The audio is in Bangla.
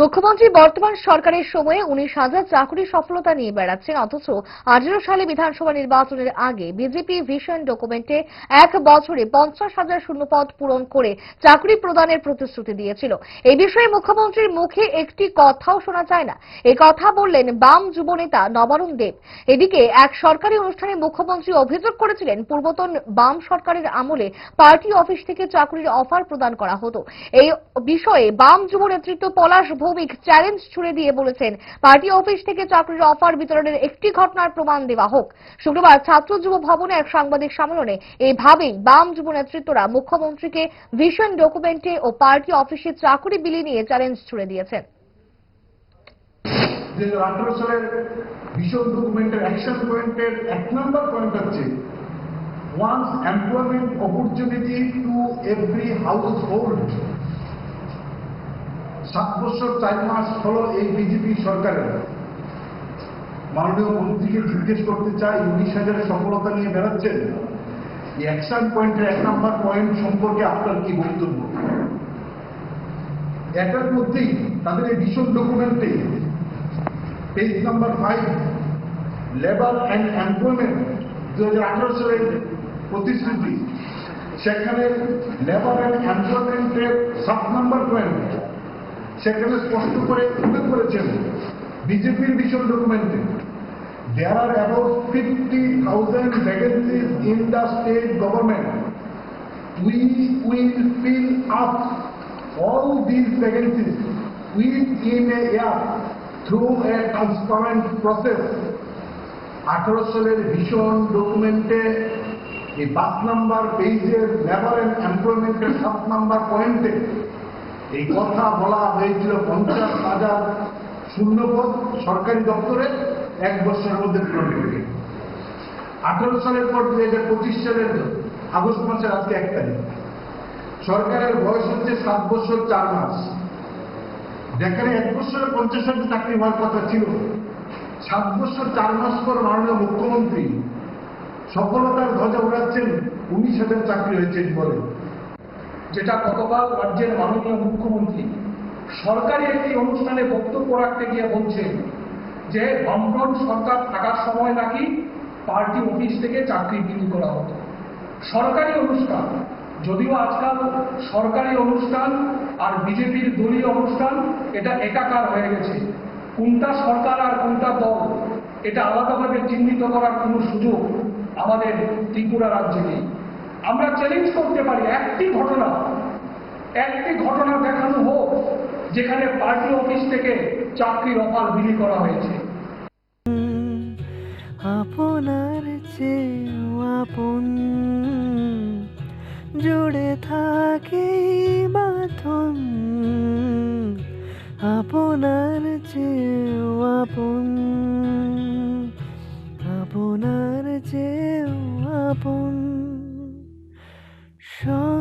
মুখ্যমন্ত্রী বর্তমান সরকারের সময়ে উনিশ হাজার চাকরি সফলতা নিয়ে বেড়াচ্ছেন, অথচ আঠেরো সালে বিধানসভা নির্বাচনের আগে বিজেপি ভিশন ডকুমেন্টে এক বছরে পঞ্চাশ হাজার শূন্যপদ পূরণ করে চাকরি প্রদানের প্রতিশ্রুতি দিয়েছিল। এই বিষয়ে মুখ্যমন্ত্রীর মুখে একটি কথাও শোনা যায় না। এই কথা বললেন বাম যুবনেতা নবারুণ দেব। এদিকে এক সরকারি অনুষ্ঠানে মুখ্যমন্ত্রী অভিযোগ করেছিলেন, পূর্বতন বাম সরকারের আমলে পার্টি অফিস থেকে চাকরির অফার প্রদান করা হতো। এই বিষয়ে বাম যুব নেতৃত্ব পলাশ ভৌমিক চ্যালেঞ্জ ছুড়ে দিয়ে বলেছেন, পার্টি অফিস থেকে চাকরির অফার বিতরণের একটি ঘটনার প্রমাণ দেওয়া হোক। শুক্রবার ছাত্র যুব ভবনে এক সাংবাদিক সম্মেলনে এইভাবেই বাম যুব নেতৃত্বরা মুখ্যমন্ত্রীকে ভিশন ডকুমেন্টে ও পার্টি অফিসে চাকরি বিলি নিয়ে চ্যালেঞ্জ ছুড়ে দিয়েছেন। Employment opportunity to every household সাত বছর, চার মাস হলো এই বিজেপি সরকারের। মাননীয় মন্ত্রীকে জিজ্ঞেস করতে চাই, উনিশ হাজারের সফলতা নিয়ে বেড়াচ্ছেন। অ্যাকশন পয়েন্টের এক নম্বর পয়েন্ট সম্পর্কে আপনার কি বক্তব্য? এটার মধ্যেই তাদের এই ভীষণ ডকুমেন্টে page number five labour and employment দু হাজার আঠারো সালের প্রতিশ্রুতি। সেখানে লেবার অ্যান্ড এমপ্লয়মেন্টের সাত নাম্বার পয়েন্ট সেখানে স্পষ্ট করে উল্লেখ করেছেন বিজেপির ভীষণ ডকুমেন্টে there are about fifty thousand vacancies in the state government we will fill up all these vacancies within a year through a transparent process. আঠারো সালের ভীষণ ডকুমেন্টে এই পাঁচ নাম্বার পেজের লেবার অ্যান্ড এমপ্লয়মেন্টের সাত নাম্বার পয়েন্টে এই কথা বলা হয়েছিল পঞ্চাশ হাজার শূন্যপদ সরকারি দপ্তরে এক বছরের মধ্যে পূরণ করবে আঠারো সালের পর দুই হাজার পঁচিশ সালের আগস্ট মাসের আজকে এক তারিখ। সরকারের বয়স হচ্ছে সাত বছর চার মাস। যেখানে এক বছরে পঞ্চাশ হাজার চাকরি হওয়ার কথা ছিল, সাত বছর চার মাস পর মাননীয় মুখ্যমন্ত্রী সফলতার ধ্বজা উড়াচ্ছেন, উনিশ হাজার চাকরি হয়েছে বলে। যেটা গতকাল রাজ্যের মাননীয় মুখ্যমন্ত্রী সরকারি একটি অনুষ্ঠানে বক্তব্য রাখতে গিয়ে বলছেন যে বামফ্রন্ট সরকার থাকার সময় নাকি পার্টি অফিস থেকে চাকরি বিলি করা হতো। সরকারি অনুষ্ঠান, যদিও আজকাল সরকারি অনুষ্ঠান আর বিজেপির দলীয় অনুষ্ঠান এটা একাকার হয়ে গেছে। কোনটা সরকার আর কোনটা দল, এটা আলাদাভাবে চিহ্নিত করার কোনো সুযোগ আমাদের ত্রিপুরা রাজ্যে নেই। আমরা চ্যালেঞ্জ করতে পারি, একটি ঘটনা একটি ঘটনা দেখানো হোক, যেখানে পার্টি অফিস থেকে চাকরির অফার বিলি করা হয়েছে। আপনার আপন, জুড়ে থাকে আপন আপনার চেয়েও আপন। 若